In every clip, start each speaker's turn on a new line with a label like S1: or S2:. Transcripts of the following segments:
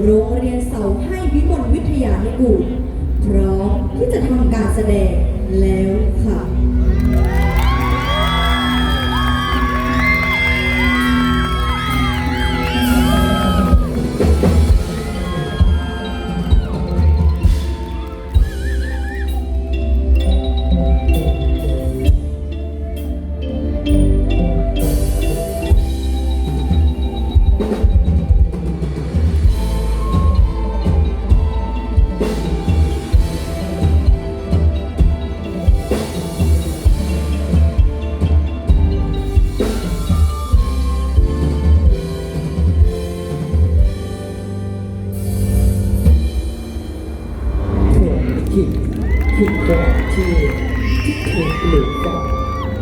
S1: โรงเรียนเสาให้วิมลวิทยานุกูลพร้อมที่จะทำการแสดงแล้วค่ะ
S2: คิดก่อนที่ที่ถูกหลุดฝัง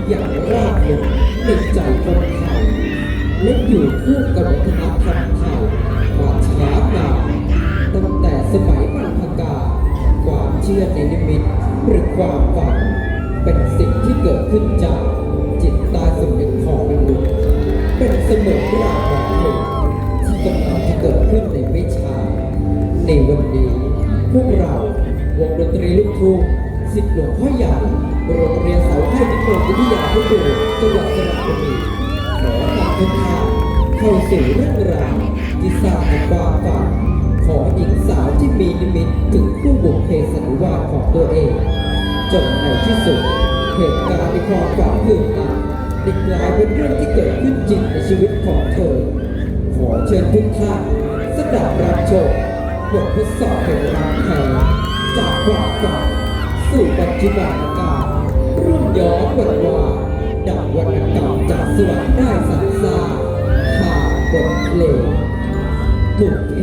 S2: อย่างรากลึกในใจคนไทยและอยู่คู่กับวัฒนธรรมไทยมาช้านานตั้งแต่สมัยบรรพกาความเชื่อในนิมิตหรือความฝันเป็นสิ่งที่เกิดขึ้นจากจิตต้สำนึกของมนุษย์เป็นเสมือนรากของเพลงที่กำลังจะเกิดขึ้นในไม่ช้าในวันนี้พวกเรา วงดนตรีลูกทุ่งสิทธิ์หลวงพ่อใหญ่โรงเรียนเสาให้นิคมวิทยาพุทธจังหวัดสระบุรีขอนำทุกท่านเข้าสู่เรื่องราวที่สร้างความฝันของหญิงสาวที่มีนิมิตถึงคู่บุพเพสันนิวาสของตัวเองจนในที่สุดเหตุการณ์ในความฝันคืนนั้นได้กลายเป็นเรื่องที่เกิดขึ้นจริงในชีวิตของเธอ ขอเชิญทุกท่านสดับรับชมบททดสอบแห่งรักแท้ จากความฝันสู่ปัจจุบันการรุ่นย้อนวันวานดังวันเก่าจากสวรรค์ได้สรรสร้างผ่านบทเพลงบุกเพ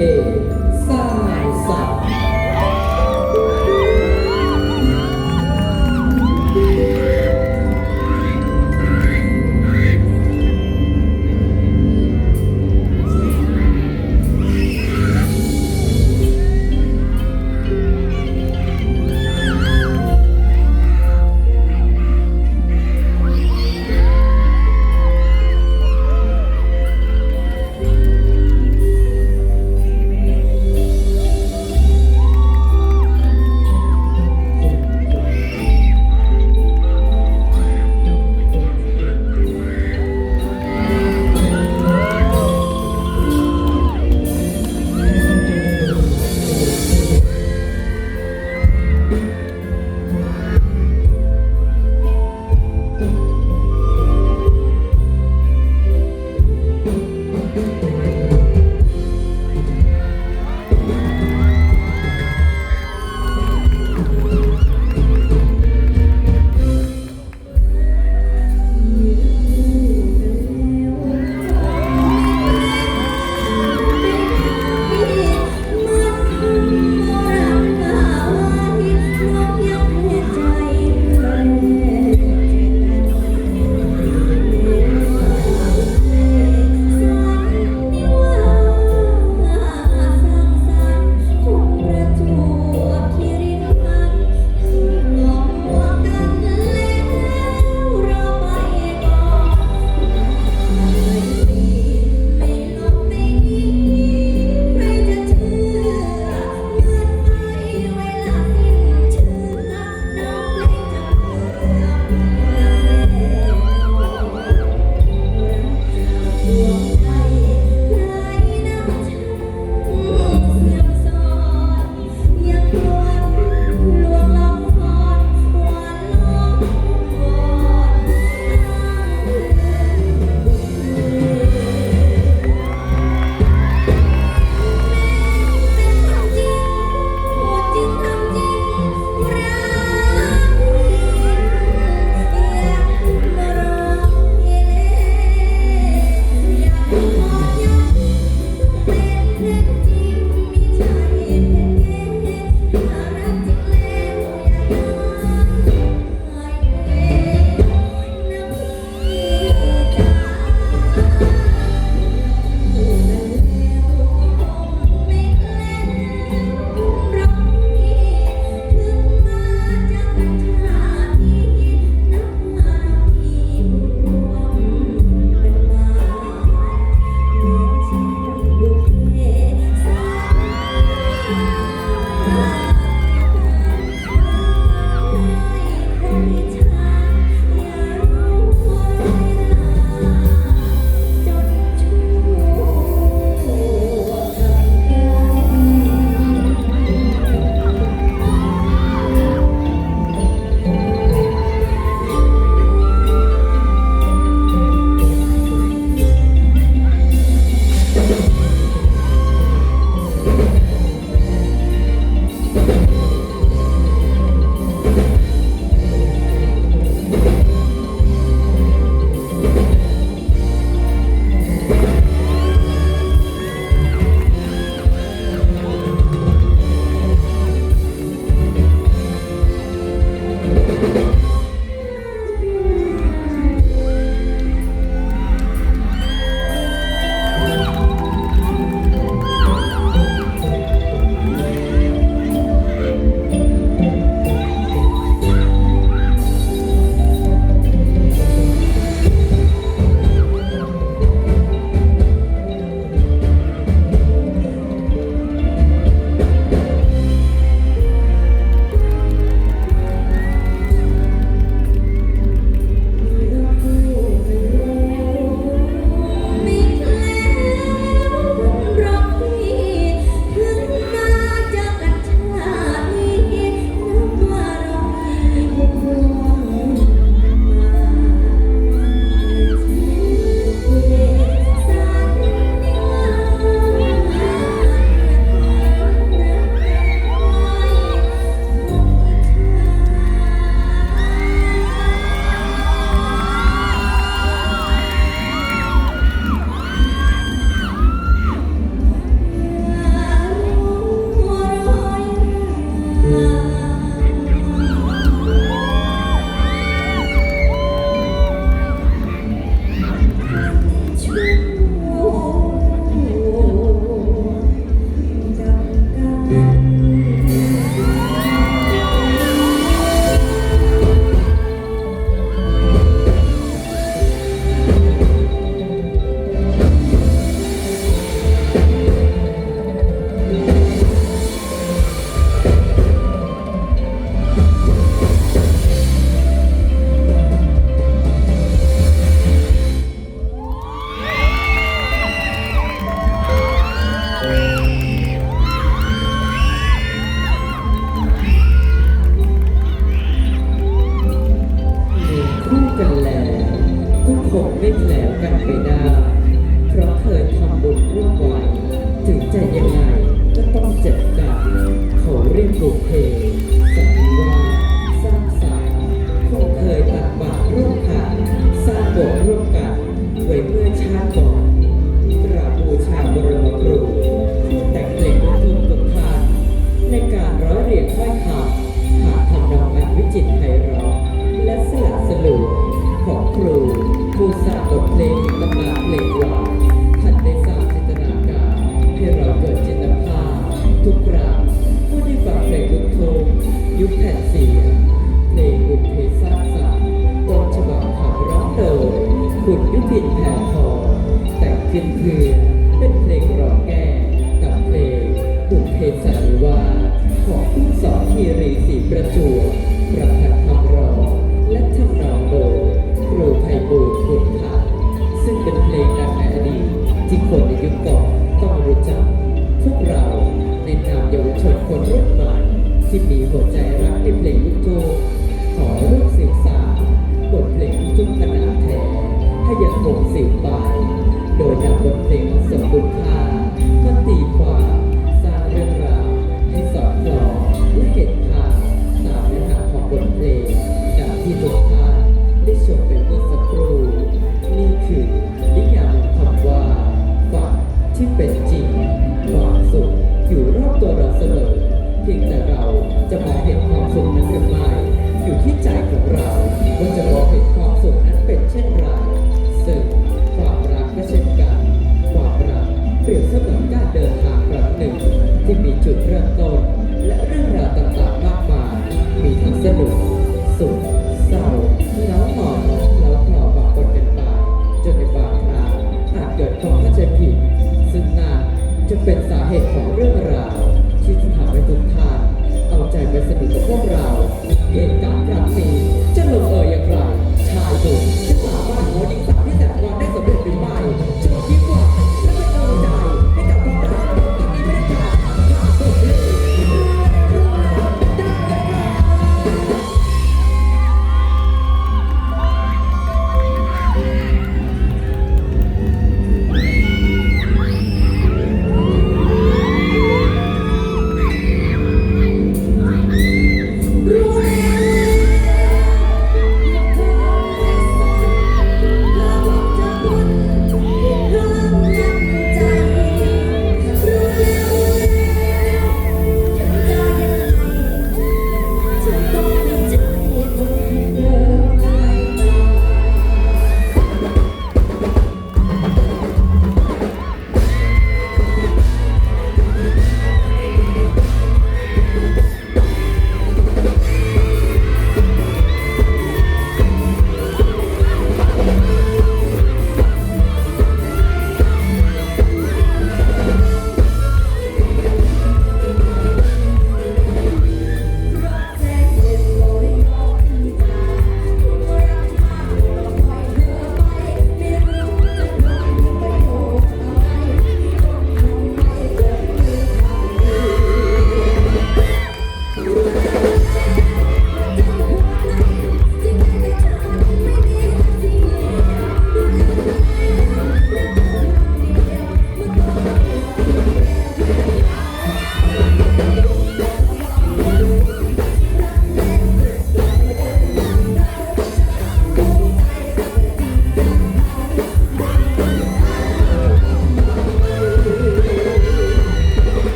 S2: ใจ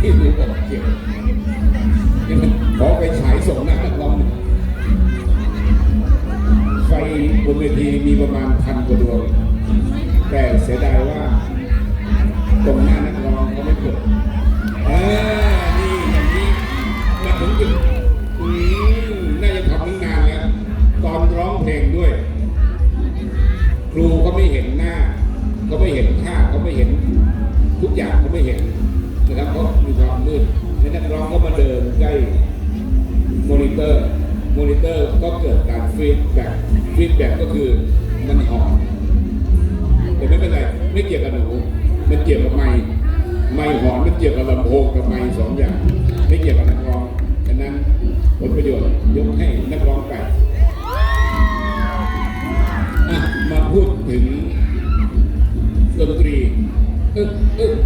S3: ที่รู้กับเกี่ยวขอไปฉายส่งนะนักร้องไฟบนเวทีมีประมาณพันกว่าดวง แต่เสียดายว่า ตรงหน้านักร้องเขาไม่เกิดเออนี่อย่างนี้มาถึงจุดน่าจะทำตั้งนานแล้ว ตอนร้องเพลงด้วย ครูก็ไม่เห็นหน้า ก็ไม่เห็นท่าก็ไม่เห็น ทุกอย่างก็ไม่เห็น แล้วก็มีความมืดและนักร้องก็มาเดินใกล้มอนิเตอร์มอนิเตอร์ก็เกิดการฟีดแบ็กฟีดแบ็กก็คือมันหอมแต่ไม่เป็นไรไม่เกี่ยวกับหนูมันเกี่ยวกับไม้ไม้หอมมันเกี่ยวกับลำโพงกับไม้สองอย่าง ไม่เกี่ยวกับนักร้องดังนั้นผลประโยชน์ยกให้นักร้องไปมาพูดถึงดนตรี อึ๊กอึ๊ก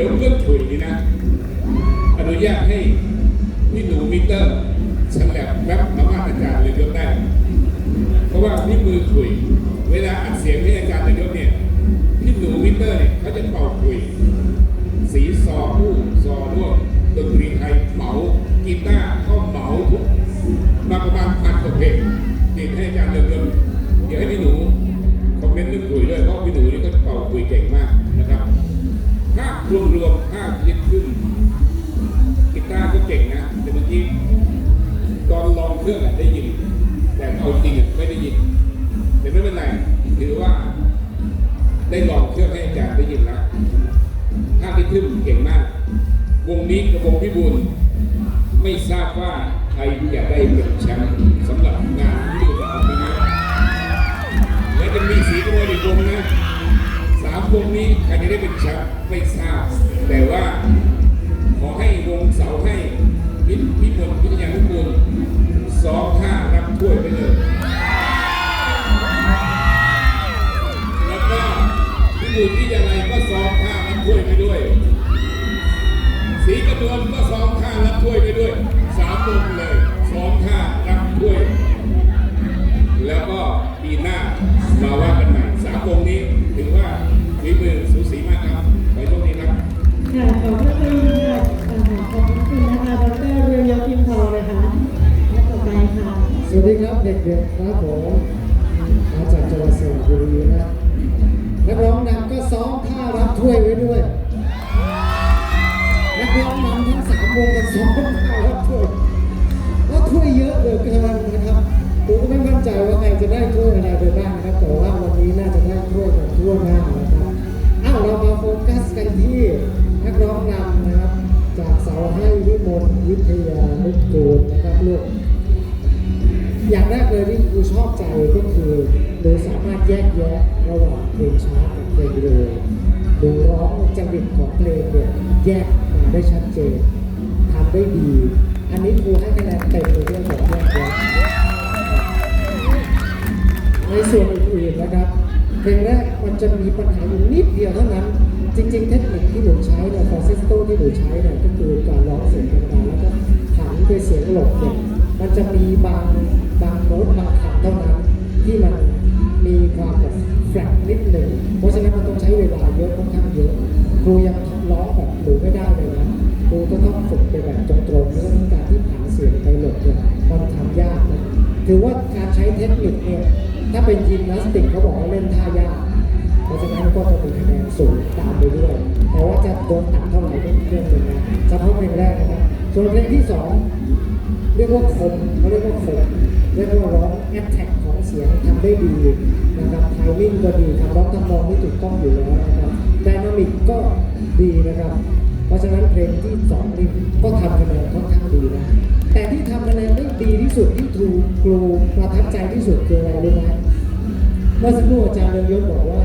S3: ดี๋ยวเพื่อนคุยนี่นะ อนุญาตให้พี่หนูมิเตอร์ฉลับแวบมาว่าอาจารย์เลยยศได้ เพราะว่าพี่มือคุย เวลาอัดเสียงให้อาจารย์เลยยศเนี่ยพี่หนูมิเตอร์เนี่ยเขาจะเป่าคุย สีซอผู้ซอร่วมดนตรีไทยเหมากีตาร์ก็เหมาทุกมาประมาณพันกว่าเพลงติดให้อาจารย์เดิมๆเดี๋ยวให้พี่หนู รื่องอะได้ยิน แต่เอาจริงอะไม่ได้ยิน แต่ไม่เป็นไรถือว่า ได้ลองเครื่องให้อาจารย์ได้ยินแล้วภาพที่ขึ้นเก่งมาก วงนี้กับวงพิบูลไม่ทราบว่าใครจะได้เป็นแชมป์สำหรับงานที่จะออกปีนี้และจะมีสีกระโดดอีกวงนะสามวงนี้ใครจะได้เป็นแชมป์ไม่ทราบ แต่ว่าขอให้วงเสาให้ พิพิพลพิทยานุกูลสองท่ารับถ้วยไปเลยแล้วก็พิบูลพิทยาลัยก็สองท่ารับถ้วยไปด้วยสีกระนวลก็สองท่ารับถ้วยไปด้วยสามวงเลยสองท่ารับถ้วย แล้วก็ปีหน้ามาว่ากันใหม่สามวงนี้ถือว่าฝีมือสูสีมากครับขอโชคดีครับ
S4: ค่ะขอบพระคุณ
S5: สวัสดีครับเด็กๆครับผมมาจากจังหวัดสระบุรีนะนักร้องนำก็ซ้อมท่ารับถ้วยไว้ด้วยนักร้องนำทั้งสามวงก็ซ้อมท่ารับถ้วยแล้วถ้วยเยอะเหลือเกินนะครับผมก็ไม่มั่นใจว่าใครจะได้ถ้วยอะไรไปบ้างนะครับแต่ว่าวันนี้น่าจะได้ถ้วยกันทั่วหน้านะครับอ้าวเรามาโฟกัสกันที่นักร้องนำนะครับ จากเสาให้วิมลวิทยานุกูลนะครับลูก อย่างแรกเลยที่ครูชอบใจก็คือโดยสามารถแยกแยะระหว่างเพลงช้ากับเพลงเร็วดูร้องจริตของเพลงเนี่ยแยกมาได้ชัดเจนทำได้ดี อันนี้ครูให้คะแนนเต็มในเรื่องของแยกแยะในส่วนอื่นๆนะครับ เพลงแรกมันจะมีปัญหาอยู่นิดเดียวเท่านั้น จริง ๆ เทคนิคที่หนูใช้เนี่ยฟอร์เซสโตที่หนูใช้เนี่ยก็คือการร้องเสียงธรรมดาแล้วก็ผันไปเสียงหลบเนี่ยมันจะมีบางบางโน้ เท่านั้นที่มันมีความแบบแฟลตนิดหนึ่ง เพราะฉะนั้นมันต้องใช้เวลาเยอะค่อนข้างเยอะครูยังร้องแบบหนูไม่ได้เลยนะครูก็ต้องฝึกไปแบบตรงๆแล้วก็การที่ผันเสียงไปหลบเนี่ยมันทำยากนะถือว่าการใช้เทคนิคเนี่ยถ้าเป็นยิมนาสติกเขาบอกว่าเล่นท่ายากเพราะฉะนั้นก็จะมีคะแนนสูงตามไปด้วยแต่ว่าจะโดนตัดเท่าไหร่ก็เรื่องหนึ่งนะเฉพาะเพลงแรกนะครับส่วนเพลงที่สอง ว่าคมเขาเรียกว่าคมเรียกว่าร้องแอตแทกของเสียงทำได้ดีนะครับไทมิ่งก็ดีทำร้องทำนองที่ถูกต้องอยู่แล้วนะครับไดนามิกก็ดีนะครับ เพราะฉะนั้นเพลงที่สองนี่ก็ทำคะแนนค่อนข้างดีนะ แต่ที่ทำคะแนนได้ดีที่สุดที่ครูครูประทับใจที่สุดคืออะไรรู้ไหมเมื่อสักครู่อาจารย์เรืองยศบอกว่า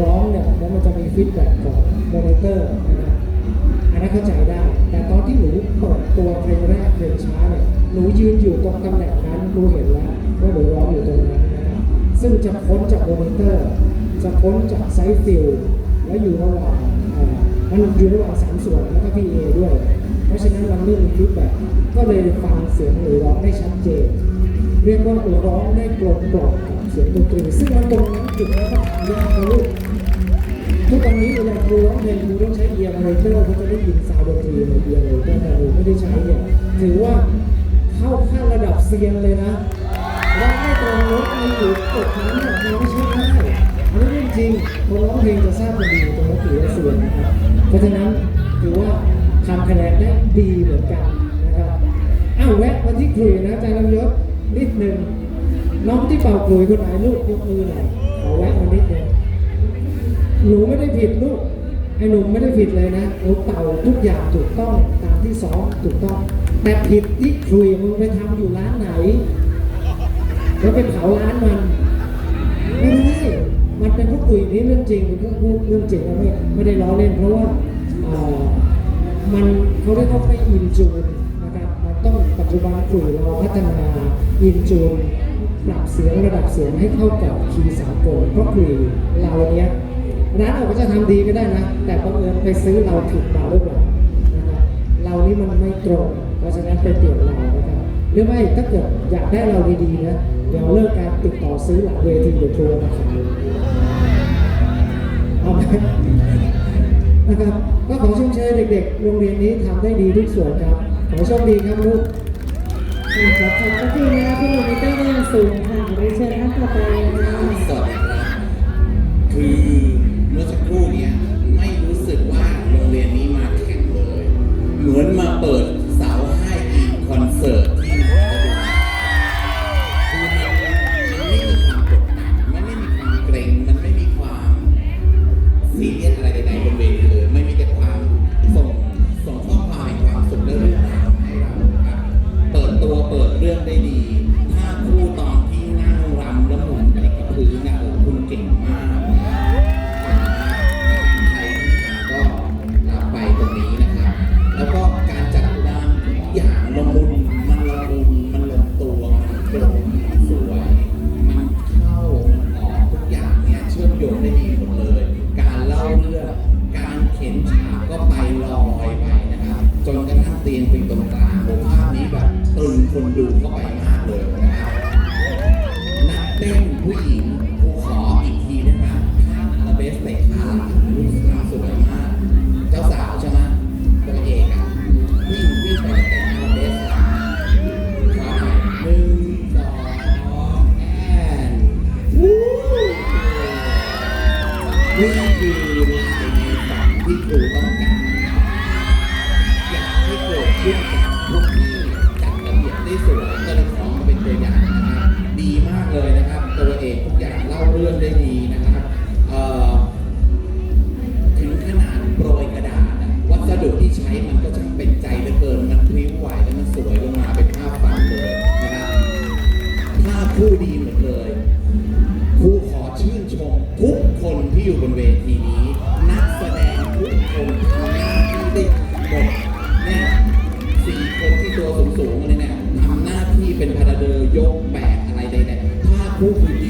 S5: ร้องเนี่ยแล้วมันจะมีฟีดแบ็กของโมนิเตอร์นะครับอันนั้นเข้าใจได้ ตอนที่หนูเปิดตัวเพลงแรกเพลงช้าเนี่ยหนูยืนอยู่ตรงตำแหน่งนั้นครูเห็นแล้วว่าหนูร้องอยู่ตรงนั้นนะครับซึ่งจะพ้นจากโมนิเตอร์จะพ้นจากไซส์ฟิลแล้วอยู่ระหว่างอ่ามันอยู่ระหว่างสามส่วนแล้วก็พีเอด้วย เพราะฉะนั้นมันไม่มีฟีดแบ็กก็เลยฟังเสียงหนูร้องได้ชัดเจน เรียกว่าร้องได้กลมกล่อมกับเสียงดนตรีซึ่งมันตรงนั้นจุดนั้นก็ทำยากนะลูก ทุกวันนี้เวลาครูร้องเพลงครูต้องใช้เอียร์มอนิเตอร์เขาจะได้ยินซาวด์ดนตรีในเอียร์เลยแต่หนูไม่ได้ใช้เนี่ยถือว่าเข้าขั้นระดับเซียนเลยนะร้องได้ตรงโน้ตมีอยู่กดนั้นเนี่ยมันไม่ใช่ง่ายอันนี้เรื่องจริงคนร้องเพลงจะทราบกันดีตรงนั้ถือว่าเซียนนะครับเพราะฉะนั้นถือว่าทำคะแนนได้ดีเหมือนกันนะครับอ้าวแวะมาที่ขลุยนะอาจารย์ลำยศนิดหนึ่งน้องที่เป่าขลุยคนไหนลูกยกมือหน่อยขอแวะมานิดหนึ่ง หนูไม่ได้ผิดลูกไอ้หนูไม่ได้ผิดเลยนะหนูเต่าทุกอย่างถูกต้องตามที่ซ้อมถูกต้อง แต่ผิดที่คุยมึงไปทำอยู่ร้านไหน
S2: แล้วไปเผาร้านมันไม่ได้มันเป็นพวกคุยนี่เรื่องจริงเป็นพวกพูดเรื่องจริงไม่ไม่ได้ล้อเล่นเพราะว่ามันเขาเรียกว่าไม่อินจูนนะครับมันต้องปัจจุบันคุยเราพัฒนาอินจูนปรับเสียงระดับเสียงให้เข้ากับคีย์สากลเพราะคุยเราเนี้ย ร้นเราก็จะทำดีก็ได้นะ แต่บังเอิญไปซื้อเราถูกเราหรือเปล่านะครับเรานี่มันไม่ตรง เพราะฉะนั้นเป็นเปลี่ยนเรานะครับหรือไม่ถ้าเกิดอยากได้เราดีๆนะเดี๋ยวเลิกการติดต่อซื้อหลังเวทีเดี๋ยวโทรมาขายเอาไหมนะครับก็ขอชื่นช
S6: มเด็
S5: กๆ โรงเรียนนี้ทำได้ดีทุกส่วนครับ ขอโชคดีครับลูกขอบคุณที่นะคะพี่โน
S6: มิเตอร์สูงค่ะเรียเชิญท่านต่อไปนะสดคื
S4: อ เปิด público.